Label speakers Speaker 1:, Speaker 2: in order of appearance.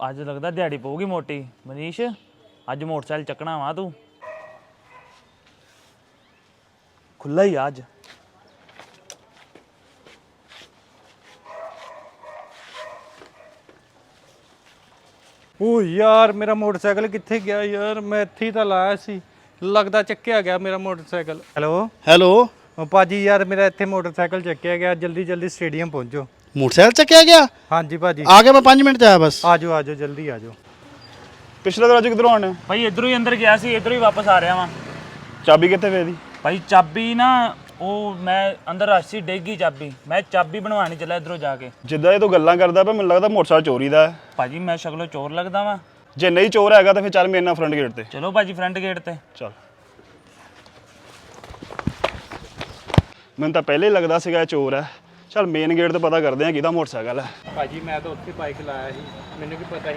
Speaker 1: ਅੱਜ ਲੱਗਦਾ ਦਿਹਾੜੀ ਪਊਗੀ ਮੋਟੀ। ਮਨੀਸ਼ ਅੱਜ ਮੋਟਰਸਾਈਕਲ ਚੱਕਣਾ ਵਾ ਤੂੰ। ਖੁੱਲਾ ਹੀ ਆ ਅੱਜ।
Speaker 2: ਓ ਯਾਰ ਮੇਰਾ ਮੋਟਰਸਾਈਕਲ ਕਿੱਥੇ ਗਿਆ ਯਾਰ? ਮੈਂ ਇੱਥੇ ਹੀ ਤਾਂ ਲਾਇਆ ਸੀ। ਲੱਗਦਾ ਚੱਕਿਆ ਗਿਆ ਮੇਰਾ ਮੋਟਰਸਾਈਕਲ। ਹੈਲੋ
Speaker 3: ਹੈਲੋ
Speaker 2: ਓ ਭਾਜੀ ਯਾਰ ਮੇਰਾ ਇੱਥੇ ਮੋਟਰਸਾਈਕਲ ਚੱਕਿਆ ਗਿਆ। ਜਲਦੀ ਜਲਦੀ ਸਟੇਡੀਅਮ ਪਹੁੰਚੋ।
Speaker 3: ਮੋਟਰਸਾਈਕਲ ਚੱਕਿਆ ਗਿਆ?
Speaker 2: ਹਾਂਜੀ ਭਾਜੀ।
Speaker 3: ਆ ਗਿਆ ਮੈਂ 5 ਮਿੰਟ ਚ ਆਇਆ ਬਸ।
Speaker 2: ਆਜੋ ਆਜੋ ਜਲਦੀ ਆਜੋ।
Speaker 4: ਪਿਛਲੇ ਦਰਵਾਜ਼ੇ ਕਿੱਧਰੋਂ ਆਣੇ
Speaker 1: ਭਾਈ ਇਧਰੋਂ ਹੀ ਅੰਦਰ ਗਿਆ ਸੀ ਇਧਰੋਂ ਹੀ ਵਾਪਸ ਆ ਰਿਹਾ ਵਾਂ।
Speaker 4: ਚਾਬੀ ਕਿੱਥੇ ਵੇ ਦੀ
Speaker 1: ਭਾਈ ਚਾਬੀ ਨਾ ਉਹ ਮੈਂ ਅੰਦਰ ਰੱਖੀ ਡੇਗੀ ਚਾਬੀ। ਮੈਂ ਚਾਬੀ ਬਣਵਾਣੀ ਚੱਲਿਆ ਇਧਰੋਂ ਜਾ ਕੇ।
Speaker 4: ਜਿੱਦਾਂ ਇਹ ਤੂੰ ਗੱਲਾਂ ਕਰਦਾ ਪਿਆ ਮੈਨੂੰ ਲੱਗਦਾ ਮੋਟਰਸਾਈਕਲ ਚੋਰੀ ਦਾ ਹੈ।
Speaker 1: ਭਾਜੀ ਮੈਂ ਸ਼ਕਲੋਂ ਚੋਰ ਲੱਗਦਾ ਵਾਂ।
Speaker 4: ਜੇ ਨਹੀਂ ਚੋਰ ਹੈਗਾ ਤਾਂ ਫਿਰ ਚੱਲ ਮੇਰੇ ਨਾਲ ਫਰੰਟ ਗੇਟ ਤੇ।
Speaker 1: ਚਲੋ ਭਾਜੀ ਫਰੰਟ ਗੇਟ ਤੇ।
Speaker 4: ਚੱਲ। ਮੈਨੂੰ ਤਾਂ ਪਹਿਲੇ ਹੀ ਲੱਗਦਾ ਸੀਗਾ ਇਹ ਚੋਰ ਹੈ। ਚੱਲ ਮੇਨ ਗੇਟ ਤੇ ਪਤਾ ਕਰਦੇ ਆ ਕਿਹਦਾ ਮੋਟਰਸਾਈਕਲ ਹੈ
Speaker 2: ਭਾਜੀ, ਮੈਂ ਤਾਂ ਉੱਥੇ ਬਾਈਕ ਲਾਇਆ ਸੀ। ਮੈਨੂੰ ਕੀ ਪਤਾ